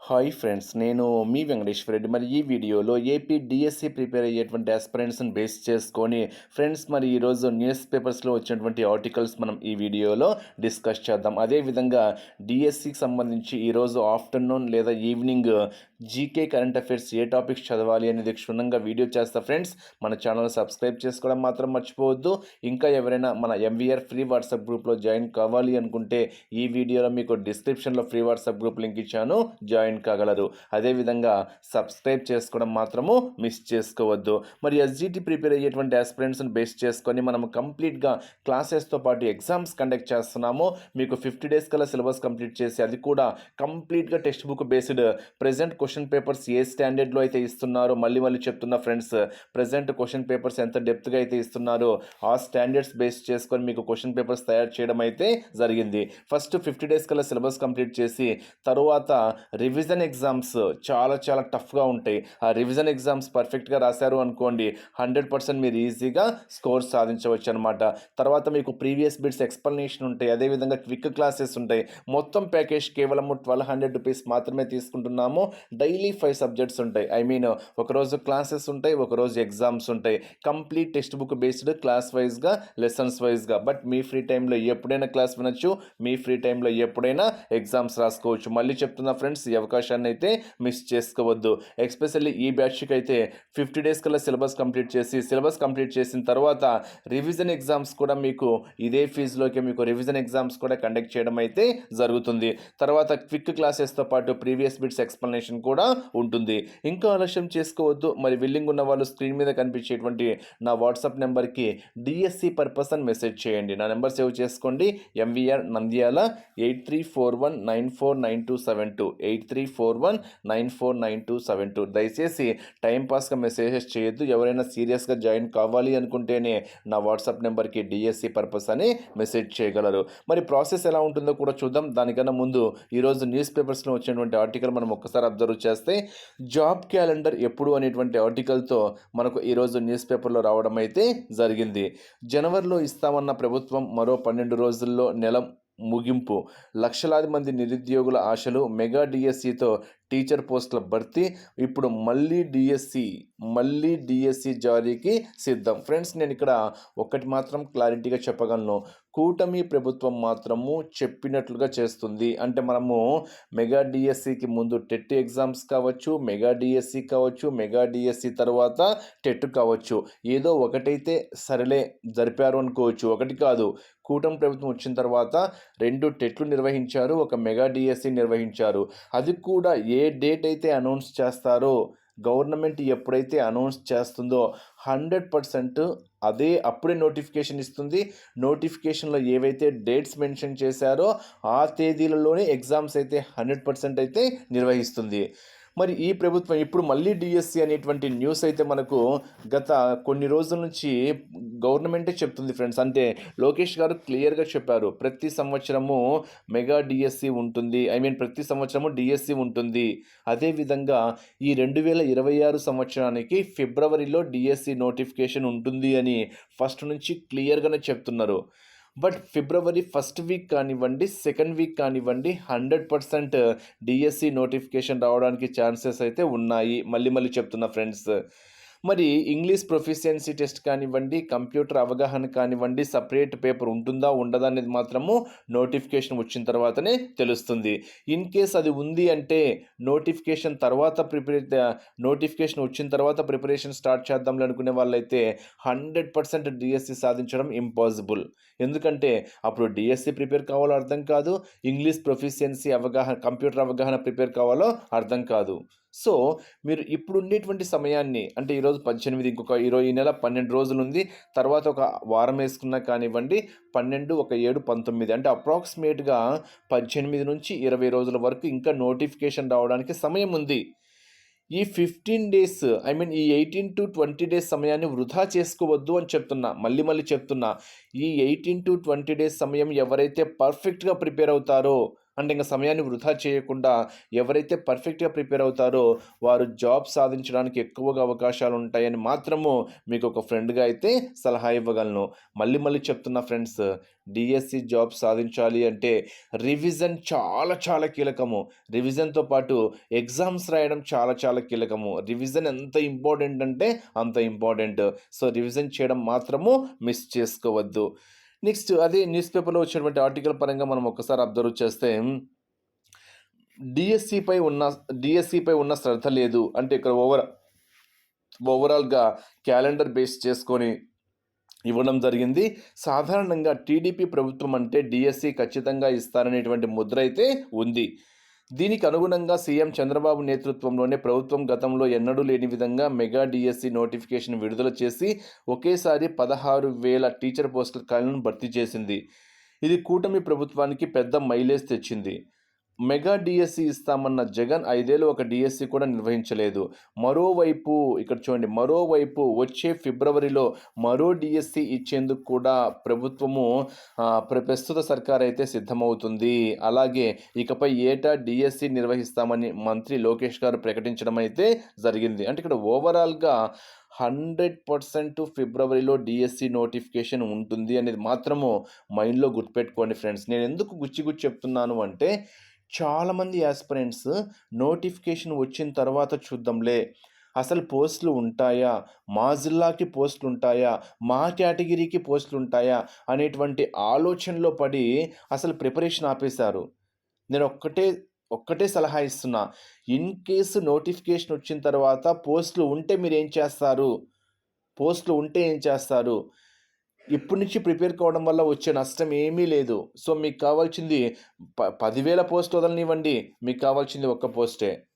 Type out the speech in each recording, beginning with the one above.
Hi friends నేను మీ వెంకటేశ్వర రెడ్డి. మరి ఈ వీడియోలో ఏపీ డిఎస్సి ప్రిపేర్ అయ్యేటువంటి ఆస్పిరెంట్స్ని బేస్ చేసుకొని ఫ్రెండ్స్ మరి ఈరోజు న్యూస్ పేపర్స్లో వచ్చినటువంటి ఆర్టికల్స్ మనం ఈ వీడియోలో డిస్కస్ చేద్దాం. అదేవిధంగా డిఎస్సికి సంబంధించి ఈరోజు ఆఫ్టర్నూన్ లేదా ఈవినింగ్ జీకే కరెంట్ అఫైర్స్ ఏ టాపిక్స్ చదవాలి అనేది క్షుణ్ణంగా వీడియో చేస్తా ఫ్రెండ్స్. మన ఛానల్ సబ్స్క్రైబ్ చేసుకోవడం మాత్రం మర్చిపోవద్దు. ఇంకా ఎవరైనా మన ఎంవీఆర్ ఫ్రీ వాట్సాప్ గ్రూప్లో జాయిన్ కావాలి అనుకుంటే ఈ వీడియోలో మీకు డిస్క్రిప్షన్లో ఫ్రీ వాట్సాప్ గ్రూప్ లింక్ ఇచ్చాను. జాయిన్ కాగలరు. అదేవిధంగా సబ్స్క్రైబ్ చేసుకోవడం మాత్రము మిస్ చేసుకోవద్దు. మరి ఎస్జిటి ప్రిపేర్ అయ్యేటువంటి ఆస్పిరెంట్స్ని బేస్ చేసుకొని మనం కంప్లీట్గా క్లాసెస్తో పాటు ఎగ్జామ్స్ కండక్ట్ చేస్తున్నాము. మీకు ఫిఫ్టీ డేస్ కల్లా సిలబస్ కంప్లీట్ చేసి అది కూడా కంప్లీట్గా text book based present question papers ఏ స్టాండర్డ్లో అయితే ఇస్తున్నారో మళ్ళీ మళ్ళీ చెప్తున్న ఫ్రెండ్స్ ప్రజెంట్ క్వశ్చన్ పేపర్స్ ఎంత డెప్త్గా అయితే ఇస్తున్నారో ఆ స్టాండర్డ్స్ బేస్ చేసుకొని మీకు క్వశ్చన్ పేపర్స్ తయారు చేయడం అయితే జరిగింది. ఫస్ట్ ఫిఫ్టీ డేస్ కల్లా సిలబస్ కంప్లీట్ చేసి తరువాత రివిజన్ ఎగ్జామ్స్ చాలా చాలా టఫ్గా ఉంటాయి. ఆ రివిజన్ ఎగ్జామ్స్ పర్ఫెక్ట్గా రాశారు అనుకోండి హండ్రెడ్ పర్సెంట్ మీరు ఈజీగా స్కోర్ సాధించవచ్చు అనమాట తర్వాత మీకు ప్రీవియస్ బిట్స్ ఎక్స్ప్లెనేషన్ ఉంటాయి అదేవిధంగా క్విక్ క్లాసెస్ ఉంటాయి. మొత్తం ప్యాకేజ్ కేవలం ట్వెల్వ్ హండ్రెడ్ రూపీస్ మాత్రమే తీసుకుంటున్నాము. డైలీ ఫైవ్ సబ్జెక్ట్స్ ఉంటాయి. ఐ మీన్ ఒకరోజు క్లాసెస్ ఉంటాయి ఒకరోజు ఎగ్జామ్స్ ఉంటాయి. Complete text book based class వైజ్గా లెసన్స్ వైజ్గా బట్ మీ ఫ్రీ టైంలో ఎప్పుడైనా క్లాస్ వినొచ్చు మీ ఫ్రీ టైంలో ఎప్పుడైనా ఎగ్జామ్స్ రాసుకోవచ్చు. మళ్ళీ చెప్తున్నా ఫ్రెండ్స్ అవకాశాన్ని అయితే మిస్ చేసుకోవద్దు. ఎస్పెషల్లీ ఈ బ్యాచ్కి అయితే ఫిఫ్టీ డేస్ కల్లా సిలబస్ కంప్లీట్ చేసి సిలబస్ కంప్లీట్ చేసిన తర్వాత రివిజన్ ఎగ్జామ్స్ కూడా మీకు ఇదే ఫీజులోకి మీకు రివిజన్ ఎగ్జామ్స్ కూడా కండక్ట్ చేయడం అయితే జరుగుతుంది. తర్వాత క్విక్ క్లాసెస్తో పాటు ప్రీవియస్ బిట్స్ ఎక్స్ప్లెనేషన్ కూడా ఉంటుంది. ఇంకా ఆలస్యం చేసుకోవద్దు. మరి విల్లింగ్ ఉన్న వాళ్ళు స్క్రీన్ మీద కనిపించేటువంటి నా వాట్సాప్ నెంబర్కి డిఎస్సి పర్పస్ అని మెసేజ్ చేయండి. నా నెంబర్ సేవ్ చేసుకోండి. MVR Nandyal eight three four one nine four nine two seven two eight three four one nine four nine two seven two దయచేసి టైంపాస్గా మెసేజెస్ చేయొద్దు. ఎవరైనా సీరియస్గా జాయిన్ కావాలి అనుకుంటేనే నా వాట్సాప్ నెంబర్కి డిఎస్సి పర్పస్ అని మెసేజ్ చేయగలరు. మరి ప్రాసెస్ ఎలా ఉంటుందో కూడా చూద్దాం. దానికన్నా ముందు ఈరోజు న్యూస్ పేపర్స్లో వచ్చినటువంటి ఆర్టికల్ మనం ఒక్కసారి అబ్జర్వ్ చేస్తే జాబ్ క్యాలెండర్ ఎప్పుడు అనేటువంటి ఆర్టికల్తో మనకు ఈరోజు న్యూస్ పేపర్లో రావడం అయితే జరిగింది. జనవరిలో ఇస్తామన్న ప్రభుత్వం మరో పన్నెండు రోజుల్లో నెల ముగింపు. లక్షలాది మంది నిరుద్యోగుల ఆశలు మెగా డిఎస్సితో టీచర్ పోస్టుల భర్తీ. ఇప్పుడు మళ్ళీ డిఎస్సి మళ్ళీ డిఎస్సి జారీకి సిద్ధం. ఫ్రెండ్స్ నేను ఇక్కడ ఒక్కటి మాత్రం క్లారిటీగా చెప్పగలను. కూటమి ప్రభుత్వం మాత్రము చెప్పినట్లుగా చేస్తుంది. అంటే మనము మెగా డిఎస్సికి ముందు టెట్ ఎగ్జామ్స్ కావచ్చు మెగా డిఎస్సి కావచ్చు మెగా డిఎస్సి తర్వాత టెట్ కావచ్చు. ఏదో ఒకటైతే సరేలే జరిపారు అనుకోవచ్చు. ఒకటి కాదు. కూటమి ప్రభుత్వం వచ్చిన తర్వాత రెండు టెట్లు నిర్వహించారు ఒక మెగా డిఎస్సి నిర్వహించారు. అది కూడా ఏ డేట్ అయితే అనౌన్స్ చేస్తారో గవర్నమెంట్ ఎప్పుడైతే అనౌన్స్ చేస్తుందో హండ్రెడ్ పర్సెంట్ అదే అప్పుడే నోటిఫికేషన్ ఇస్తుంది. నోటిఫికేషన్లో ఏవైతే డేట్స్ మెన్షన్ చేశారో ఆ తేదీలలోనే ఎగ్జామ్స్ అయితే హండ్రెడ్ పర్సెంట్ అయితే నిర్వహిస్తుంది. మరి ఈ ప్రభుత్వం ఇప్పుడు మళ్ళీ డిఎస్సి అనేటువంటి న్యూస్ అయితే మనకు గత కొన్ని రోజుల నుంచి గవర్నమెంటే చెప్తుంది ఫ్రెండ్స్ అంటే లోకేష్ గారు క్లియర్గా చెప్పారు. ప్రతి సంవత్సరము మెగా డిఎస్సి ఉంటుంది. ఐ మీన్ ప్రతి సంవత్సరము డిఎస్సి ఉంటుంది. అదేవిధంగా ఈ రెండు వేల ఇరవై ఆరు సంవత్సరానికి ఫిబ్రవరిలో డిఎస్సి నోటిఫికేషన్ ఉంటుంది అని ఫస్ట్ నుంచి క్లియర్గానే చెప్తున్నారు. బట్ ఫిబ్రవరి ఫస్ట్ వీక్ కానివ్వండి సెకండ్ వీక్ కానివ్వండి హండ్రెడ్ పర్సెంట్ డిఎస్సి నోటిఫికేషన్ రావడానికి ఛాన్సెస్ అయితే ఉన్నాయి. మళ్ళీ మళ్ళీ చెప్తున్నా ఫ్రెండ్స్. మరి ఇంగ్లీష్ ప్రొఫిషియన్సీ టెస్ట్ కానివ్వండి కంప్యూటర్ అవగాహన కానివ్వండి సపరేట్ పేపర్ ఉంటుందా ఉండదా అనేది మాత్రము నోటిఫికేషన్ వచ్చిన తర్వాతనే తెలుస్తుంది. ఇన్ కేస్ అది ఉంది అంటే నోటిఫికేషన్ తర్వాత ప్రిపేర్ నోటిఫికేషన్ వచ్చిన తర్వాత ప్రిపరేషన్ స్టార్ట్ చేద్దాం అనుకునే వాళ్ళైతే హండ్రెడ్ పర్సెంట్ డిఎస్సి సాధించడం ఇంపాసిబుల్. ఎందుకంటే అప్పుడు డిఎస్సి ప్రిపేర్ కావాలో అర్థం కాదు ఇంగ్లీష్ ప్రొఫిషియన్సీ అవగాహన కంప్యూటర్ అవగాహన ప్రిపేర్ కావాలో అర్థం కాదు. సో మీరు ఇప్పుడు ఉండేటువంటి సమయాన్ని అంటే ఈరోజు పద్దెనిమిది ఇంకొక ఈరోజు ఈ నెల పన్నెండు రోజులు ఉంది తర్వాత ఒక వారం వేసుకున్నా కానివ్వండి పన్నెండు ఒక ఏడు పంతొమ్మిది. అంటే అప్రాక్సిమేట్గా పద్దెనిమిది నుంచి ఇరవై రోజుల వరకు ఇంకా నోటిఫికేషన్ రావడానికి సమయం ఉంది. ఈ ఫిఫ్టీన్ డేస్ ఐ మీన్ ఈ ఎయిటీన్ టు ట్వంటీ డేస్ సమయాన్ని వృధా చేసుకోవద్దు అని చెప్తున్నా మళ్ళీ మళ్ళీ చెప్తున్నా. ఈ ఎయిటీన్ టు ట్వంటీ డేస్ సమయం ఎవరైతే పర్ఫెక్ట్గా ప్రిపేర్ అవుతారో అంటే ఇంకా సమయాన్ని వృధా చేయకుండా ఎవరైతే పర్ఫెక్ట్గా ప్రిపేర్ అవుతారో వారు జాబ్ సాధించడానికి ఎక్కువగా అవకాశాలు ఉంటాయని మాత్రము మీకు ఒక ఫ్రెండ్గా అయితే సలహా ఇవ్వగలను. మళ్ళీ మళ్ళీ చెప్తున్నా ఫ్రెండ్స్ డిఎస్సి జాబ్ సాధించాలి అంటే రివిజన్ చాలా చాలా కీలకము. రివిజన్తో పాటు ఎగ్జామ్స్ రాయడం చాలా చాలా కీలకము. రివిజన్ ఎంత ఇంపార్టెంట్ అంటే అంత ఇంపార్టెంట్. సో రివిజన్ చేయడం మాత్రము మిస్ చేసుకోవద్దు. నెక్స్ట్ అదే న్యూస్ పేపర్లో వచ్చినటువంటి ఆర్టికల్ పరంగా మనం ఒకసారి అబ్జర్వ్ చేస్తే డిఎస్సిపై ఉన్న డిఎస్సిపై ఉన్న శ్రద్ధ లేదు. అంటే ఇక్కడ ఓవర్ ఓవరాల్గా క్యాలెండర్ బేస్ చేసుకొని ఇవ్వడం జరిగింది. సాధారణంగా టీడీపీ ప్రభుత్వం అంటే డిఎస్సి ఖచ్చితంగా ఇస్తారనేటువంటి ముద్ర అయితే ఉంది. దీనికి అనుగుణంగా సీఎం చంద్రబాబు నేతృత్వంలోనే ప్రభుత్వం గతంలో ఎన్నడూ లేని విధంగా మెగా డిఎస్సి నోటిఫికేషన్ విడుదల చేసి ఒకేసారి పదహారు వేల టీచర్ పోస్టుల ఖాళీలను భర్తీ చేసింది. ఇది కూటమి ప్రభుత్వానికి పెద్ద మైలేజ్ తెచ్చింది. మెగా డిఎస్సి ఇస్తామన్న జగన్ ఐదేళ్ళు ఒక డిఎస్సి కూడా నిర్వహించలేదు. మరోవైపు ఇక్కడ చూడండి మరోవైపు వచ్చే ఫిబ్రవరిలో మరో డిఎస్సి ఇచ్చేందుకు కూడా ప్రభుత్వము ప్ర- ప్రస్తుత సర్కార్ అయితే సిద్ధమవుతుంది. అలాగే ఇకపై ఏటా డిఎస్సి నిర్వహిస్తామని మంత్రి లోకేష్ గారు ప్రకటించడం అయితే జరిగింది. అంటే ఇక్కడ ఓవరాల్గా హండ్రెడ్ పర్సెంట్ ఫిబ్రవరిలో డిఎస్సి నోటిఫికేషన్ ఉంటుంది అనేది మాత్రము మైండ్లో గుర్తుపెట్టుకోండి ఫ్రెండ్స్. నేను ఎందుకు గుచ్చి గుచ్చి చెప్తున్నాను అంటే చాలామంది యాస్పిరెంట్స్ నోటిఫికేషన్ వచ్చిన తర్వాత చూద్దాంలే. అసలు పోస్టులు ఉంటాయా? మా జిల్లాకి పోస్టులు ఉంటాయా? మా కేటగిరీకి పోస్టులు ఉంటాయా? అనేటువంటి ఆలోచనలో పడి అసలు ప్రిపరేషన్ ఆపేశారు. నేను ఒక్కటే ఒక్కటే సలహా ఇస్తున్నా. ఇన్ కేసు నోటిఫికేషన్ వచ్చిన తర్వాత పోస్టులు ఉంటే మీరు ఏం చేస్తారు? పోస్టులు ఉంటే ఏం చేస్తారు? ఇప్పటి నుంచి ప్రిపేర్ కావడం వల్ల వచ్చే నష్టం ఏమీ లేదు. సో మీకు కావాల్సింది ప పదివేల పోస్ట్ వదలనివ్వండి. మీకు కావాల్సింది ఒక్క పోస్టే.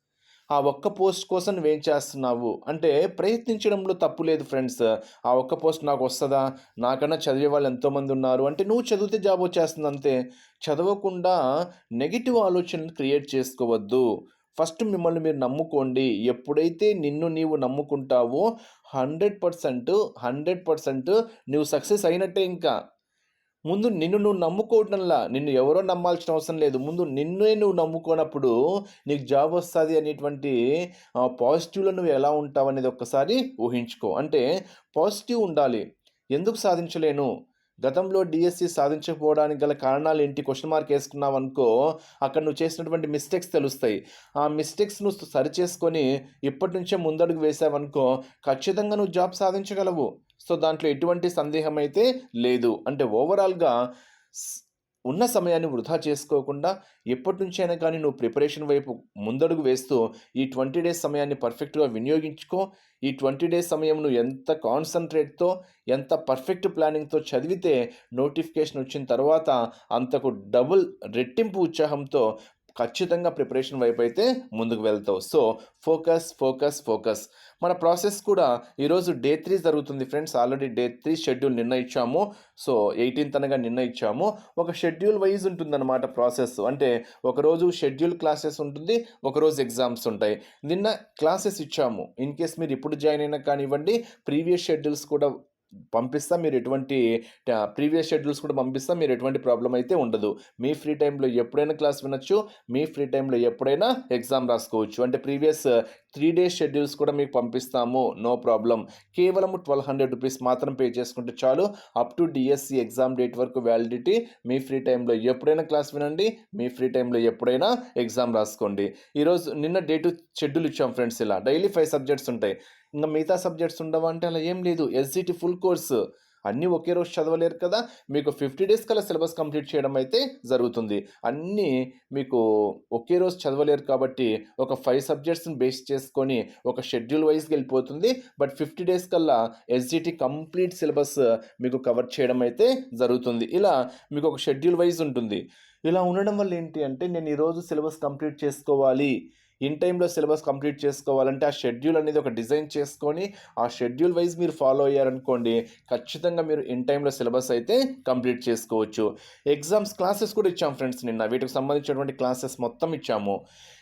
ఆ ఒక్క పోస్ట్ కోసం నువ్వేం చేస్తున్నావు? అంటే ప్రయత్నించడంలో తప్పు లేదు ఫ్రెండ్స్. ఆ ఒక్క పోస్ట్ నాకు వస్తుందా? నాకన్నా చదివే వాళ్ళు ఎంతోమంది ఉన్నారు. అంటే నువ్వు చదివితే జాబ్ వచ్చేస్తుంది అంతే. చదవకుండా నెగిటివ్ ఆలోచనలు క్రియేట్ చేసుకోవద్దు. ఫస్ట్ మిమ్మల్ని మీరు నమ్ముకోండి. ఎప్పుడైతే నిన్ను నీవు నమ్ముకుంటావో హండ్రెడ్ పర్సెంట్ హండ్రెడ్ పర్సెంట్ నువ్వు సక్సెస్ అయినట్టే ఇంకా. ముందు నిన్ను నువ్వు నమ్ముకోవటంలా. నిన్ను ఎవరో నమ్మాల్సిన అవసరం లేదు. ముందు నిన్నే నువ్వు నమ్ముకోనప్పుడు నీకు జాబ్ వస్తుంది అనేటువంటి పాజిటివ్లో నువ్వు ఎలా ఉంటావు అనేది ఒక్కసారి ఊహించుకో. అంటే పాజిటివ్ ఉండాలి. ఎందుకు సాధించలేను? గతంలో డిఎస్సి సాధించకపోవడానికి గల కారణాలు ఏంటి? క్వశ్చన్ మార్క్ వేసుకున్నావు అనుకో అక్కడ నువ్వు చేసినటువంటి మిస్టేక్స్ తెలుస్తాయి. ఆ మిస్టేక్స్ నువ్వు సరి చేసుకొని ఇప్పటి నుంచే ముందడుగు వేసావనుకో ఖచ్చితంగా నువ్వు జాబ్ సాధించగలవు. సో దాంట్లో ఎటువంటి సందేహం అయితే లేదు. అంటే ఓవరాల్గా ఉన్న సమయాన్ని వృధా చేసుకోకుండా ఎప్పటి నుంచైనా కానీ నువ్వు ప్రిపరేషన్ వైపు ముందడుగు వేస్తూ ఈ ట్వంటీ డేస్ సమయాన్ని పర్ఫెక్ట్గా వినియోగించుకో. ఈ ట్వంటీ డేస్ సమయం నువ్వు ఎంత కాన్సన్ట్రేట్తో ఎంత పర్ఫెక్ట్ ప్లానింగ్తో చదివితే నోటిఫికేషన్ వచ్చిన తర్వాత అంతకు డబుల్ రెట్టింపు ఉత్సాహంతో ఖచ్చితంగా ప్రిపరేషన్ వైపు అయితే ముందుకు వెళ్తావు. So focus focus focus. మన ప్రాసెస్ కూడా ఈరోజు డే త్రీ జరుగుతుంది friends. Already day three schedule నిన్న ఇచ్చాము సో ఎయిటీన్త్ అనగా నిన్న ఇచ్చాము ఒక షెడ్యూల్ వైజ్ ఉంటుందన్నమాట ప్రాసెస్. అంటే ఒకరోజు షెడ్యూల్ క్లాసెస్ ఉంటుంది ఒకరోజు ఎగ్జామ్స్ ఉంటాయి. నిన్న క్లాసెస్ ఇచ్చాము. ఇన్ కేస్ మీరు ఇప్పుడు జాయిన్ అయినా కానివ్వండి ప్రీవియస్ షెడ్యూల్స్ కూడా పంపిస్తా మీరు ఎటువంటి ప్రీవియస్ షెడ్యూల్స్ కూడా పంపిస్తా మీరు ఎటువంటి ప్రాబ్లం అయితే ఉండదు. మీ ఫ్రీ టైంలో ఎప్పుడైనా క్లాస్ వినొచ్చు మీ ఫ్రీ టైంలో ఎప్పుడైనా ఎగ్జామ్ రాసుకోవచ్చు. అంటే ప్రీవియస్ త్రీ డేస్ షెడ్యూల్స్ కూడా మీకు పంపిస్తాము నో ప్రాబ్లం కేవలం ట్వెల్వ్ హండ్రెడ్ రూపీస్ మాత్రం పే చేసుకుంటే చాలు. Up to DSC exam date వరకు వ్యాలిడిటీ. మీ ఫ్రీ టైంలో ఎప్పుడైనా క్లాస్ వినండి మీ ఫ్రీ టైంలో ఎప్పుడైనా ఎగ్జామ్ రాసుకోండి. ఈరోజు నిన్న డేటు షెడ్యూల్ ఇచ్చాం ఫ్రెండ్స్ ఇలా. డైలీ ఫైవ్ సబ్జెక్ట్స్ ఉంటాయి. ఇంకా మిగతా సబ్జెక్ట్స్ ఉండవా అంటే అలా ఏం లేదు. ఎస్జిటి ఫుల్ కోర్సు అన్నీ ఒకే రోజు చదవలేరు కదా. మీకు ఫిఫ్టీ డేస్ కల్లా సిలబస్ కంప్లీట్ చేయడం అయితే జరుగుతుంది. అన్నీ మీకు ఒకే రోజు చదవలేరు కాబట్టి ఒక ఫైవ్ సబ్జెక్ట్స్ని బేస్ చేసుకొని ఒక షెడ్యూల్ వైజ్కి వెళ్ళిపోతుంది. బట్ ఫిఫ్టీ డేస్ కల్లా ఎస్జిటి కంప్లీట్ సిలబస్ మీకు కవర్ చేయడం అయితే జరుగుతుంది. ఇలా మీకు ఒక షెడ్యూల్ వైజ్ ఉంటుంది. ఇలా ఉండడం వల్ల ఏంటి అంటే నేను ఈరోజు సిలబస్ కంప్లీట్ చేసుకోవాలి. ఇన్ టైంలో సిలబస్ కంప్లీట్ చేసుకోవాలంటే ఆ షెడ్యూల్ అనేది ఒక డిజైన్ చేసుకొని ఆ షెడ్యూల్ వైజ్ మీరు ఫాలో అయ్యారనుకోండి ఖచ్చితంగా మీరు ఇన్ టైంలో సిలబస్ అయితే కంప్లీట్ చేసుకోవచ్చు. ఎగ్జామ్స్ క్లాసెస్ కూడా ఇచ్చాం ఫ్రెండ్స్ నిన్న. వీటికి సంబంధించినటువంటి క్లాసెస్ మొత్తం ఇచ్చాము.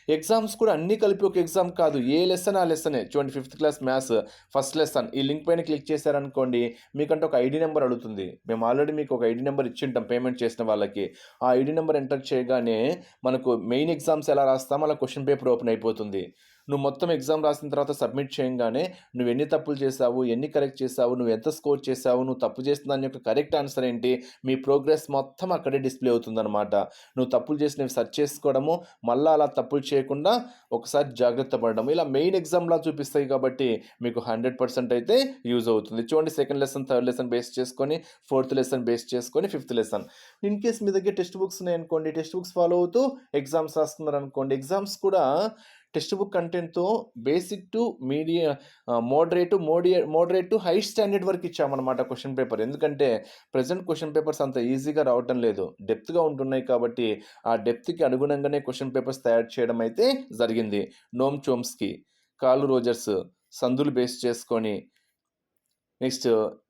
ఎగ్జామ్స్ కూడా అన్నీ కలిపి ఒక ఎగ్జామ్ కాదు. ఏ లెసన్ ఆ లెసనే. చూడండి fifth class maths first lesson. ఈ లింక్ పైన క్లిక్ చేశారనుకోండి మీకంటే ఒక ఐడి నెంబర్ అడుగుతుంది. మేము ఆల్రెడీ మీకు ఒక ఐడి నెంబర్ ఇచ్చి ఉంటాం పేమెంట్ చేసిన వాళ్ళకి. ఆ ఐడి నెంబర్ ఎంటర్ చేయగానే మనకు మెయిన్ ఎగ్జామ్స్ ఎలా రాస్తామో అలా క్వశ్చన్ పేపర్ ఓపెన్ అయిపోతుంది. నువ్వు మొత్తం ఎగ్జామ్ రాసిన తర్వాత సబ్మిట్ చేయగానే నువ్వు ఎన్ని తప్పులు చేసావు ఎన్ని కరెక్ట్ చేసావు నువ్వు ఎంత స్కోర్ చేసావు నువ్వు తప్పు చేసిన దాని యొక్క కరెక్ట్ ఆన్సర్ ఏంటి మీ ప్రోగ్రెస్ మొత్తం అక్కడే డిస్ప్లే అవుతుందన్నమాట. నువ్వు తప్పులు చేసినవి సెర్చ్ చేసుకోవడము మళ్ళీ అలా తప్పులు చేయకుండా ఒకసారి జాగ్రత్త పడడం ఇలా మెయిన్ ఎగ్జామ్లా చూపిస్తాయి కాబట్టి మీకు హండ్రెడ్ పర్సెంట్ అయితే యూజ్ అవుతుంది. చూడండి second lesson third lesson base చేసుకొని ఫోర్త్ లెసన్ బేస్ చేసుకొని ఫిఫ్త్ లెసన్ ఇన్ కేస్ మీ దగ్గర టెక్స్ట్ బుక్స్ ఉన్నాయి అనుకోండి టెక్స్ట్ బుక్స్ ఫాలో అవుతూ ఎగ్జామ్స్ రాస్తున్నారు అనుకోండి ఎగ్జామ్స్ కూడా టెక్స్ట్ బుక్ కంటెంట్తో బేసిక్ టు మీడియా మోడరేట్ మోడియే మోడరేట్ టు హై స్టాండర్డ్ వరకు ఇచ్చామన్నమాట క్వశ్చన్ పేపర్. ఎందుకంటే ప్రజెంట్ క్వశ్చన్ పేపర్స్ అంత ఈజీగా రావటం లేదు. డెప్త్గా ఉంటున్నాయి కాబట్టి ఆ డెప్త్కి అనుగుణంగానే క్వశ్చన్ పేపర్స్ తయారు చేయడం అయితే జరిగింది. నోమ్ చోమ్స్కి కాలు రోజర్స్ సందులు బేస్ చేసుకొని next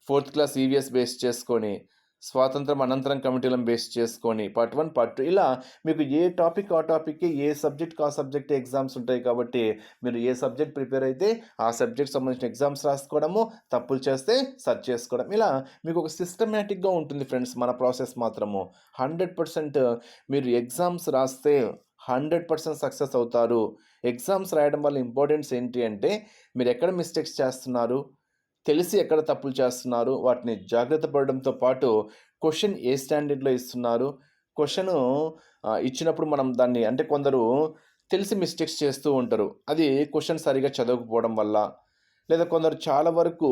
fourth class EVS base చేసుకొని స్వాతంత్రం అనంతరం కమిటీలను బేస్ చేసుకొని పార్ట్ వన్ పార్ట్ టూ ఇలా మీకు ఏ టాపిక్ ఆ టాపిక్కి ఏ సబ్జెక్ట్ ఆ సబ్జెక్ట్ ఎగ్జామ్స్ ఉంటాయి కాబట్టి మీరు ఏ సబ్జెక్ట్ ప్రిపేర్ అయితే ఆ సబ్జెక్ట్ సంబంధించిన ఎగ్జామ్స్ రాసుకోవడము తప్పులు చేస్తే సర్చ్ చేసుకోవడం. ఇలా మీకు ఒక సిస్టమేటిక్గా ఉంటుంది ఫ్రెండ్స్ మన ప్రాసెస్ మాత్రము. హండ్రెడ్ పర్సెంట్ మీరు ఎగ్జామ్స్ రాస్తే హండ్రెడ్ పర్సెంట్ సక్సెస్ అవుతారు. ఎగ్జామ్స్ రాయడం వల్ల ఇంపార్టెన్స్ ఏంటి అంటే మీరు ఎక్కడ మిస్టేక్స్ చేస్తున్నారు? తెలిసి ఎక్కడ తప్పులు చేస్తున్నారు వాటిని జాగ్రత్త పడడంతో పాటు క్వశ్చన్ ఏ స్టాండర్డ్లో ఇస్తున్నారు క్వశ్చన్ ఇచ్చినప్పుడు మనం దాన్ని అంటే కొందరు తెలిసి మిస్టేక్స్ చేస్తూ ఉంటారు. అది క్వశ్చన్ సరిగా చదవకపోవడం వల్ల లేదా కొందరు చాలా వరకు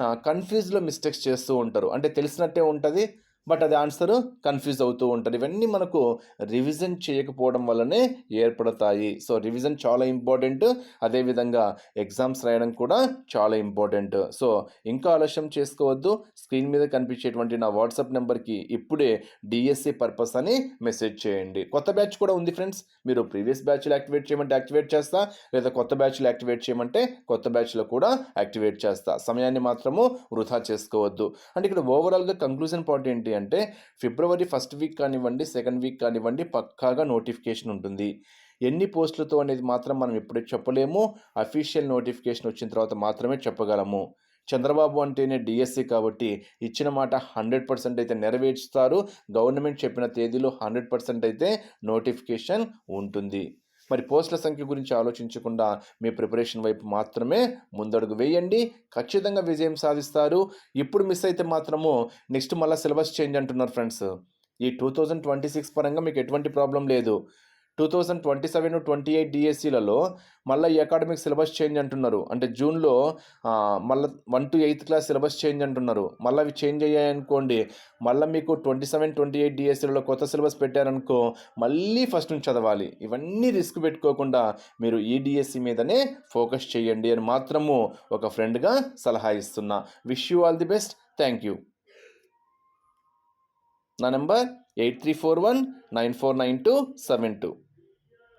కన్ఫ్యూజ్లో మిస్టేక్స్ చేస్తూ ఉంటారు. అంటే తెలిసినట్టే ఉంటుంది బట్ అది ఆన్సర్ కన్ఫ్యూజ్ అవుతూ ఉంటుంది. ఇవన్నీ మనకు రివిజన్ చేయకపోవడం వల్లనే ఏర్పడతాయి. సో రివిజన్ చాలా ఇంపార్టెంట్. అదేవిధంగా ఎగ్జామ్స్ రాయడం కూడా చాలా ఇంపార్టెంట్. సో ఇంకా ఆలస్యం చేసుకోవద్దు. స్క్రీన్ మీద కనిపించేటువంటి నా వాట్సాప్ నెంబర్కి ఇప్పుడే డిఎస్సి పర్పస్ అని మెసేజ్ చేయండి. కొత్త బ్యాచ్ కూడా ఉంది ఫ్రెండ్స్. మీరు ప్రీవియస్ బ్యాచ్లో యాక్టివేట్ చేయమంటే యాక్టివేట్ చేస్తా. లేదా కొత్త బ్యాచ్లో యాక్టివేట్ చేయమంటే కొత్త బ్యాచ్లో కూడా యాక్టివేట్ చేస్తా. సమయాన్ని మాత్రము వృధా చేసుకోవద్దు. అంటే ఇక్కడ ఓవరాల్గా కంక్లూజన్ పాయింట్ ఏంటి అంటే ఫిబ్రవరి ఫస్ట్ వీక్ కానివ్వండి సెకండ్ వీక్ కానివ్వండి పక్కాగా నోటిఫికేషన్ ఉంటుంది. ఎన్ని పోస్టులతో అనేది మాత్రం మనం ఎప్పుడు చెప్పలేము. అఫీషియల్ నోటిఫికేషన్ వచ్చిన తర్వాత మాత్రమే చెప్పగలము. చంద్రబాబు అంటేనే డిఎస్సి కాబట్టి ఇచ్చిన మాట హండ్రెడ్ పర్సెంట్ అయితే నెరవేర్చుతారు. గవర్నమెంట్ చెప్పిన తేదీలో హండ్రెడ్ పర్సెంట్ అయితే నోటిఫికేషన్ ఉంటుంది. మరి పోస్టుల సంఖ్య గురించి ఆలోచించకుండా మీ ప్రిపరేషన్ వైపు మాత్రమే ముందడుగు వేయండి. ఖచ్చితంగా విజయం సాధిస్తారు. ఇప్పుడు మిస్ అయితే మాత్రము నెక్స్ట్ మళ్ళీ సిలబస్ చేంజ్ అంటున్నారు ఫ్రెండ్స్. ఈ టూ థౌజండ్ ట్వంటీ సిక్స్ పరంగా మీకు ఎటువంటి ప్రాబ్లం లేదు. Two thousand twenty seven twenty eight డిఎస్సీలలో మళ్ళీ ఈ అకాడమిక్ సిలబస్ చేంజ్ అంటున్నారు. అంటే జూన్లో మళ్ళీ one to eighth class syllabus change అంటున్నారు. మళ్ళీ అవి చేంజ్ అయ్యాయనుకోండి మళ్ళీ మీకు ట్వంటీ సెవెన్ ట్వంటీ ఎయిట్ డిఎస్సీలలో కొత్త సిలబస్ పెట్టారనుకో మళ్ళీ ఫస్ట్ నుంచి చదవాలి. ఇవన్నీ రిస్క్ పెట్టుకోకుండా మీరు ఈ డిఎస్సి మీదనే ఫోకస్ చేయండి అని మాత్రము ఒక ఫ్రెండ్గా సలహా ఇస్తున్నా. Wish you all the best thank you నా number eight three four one nine four nine two seven two.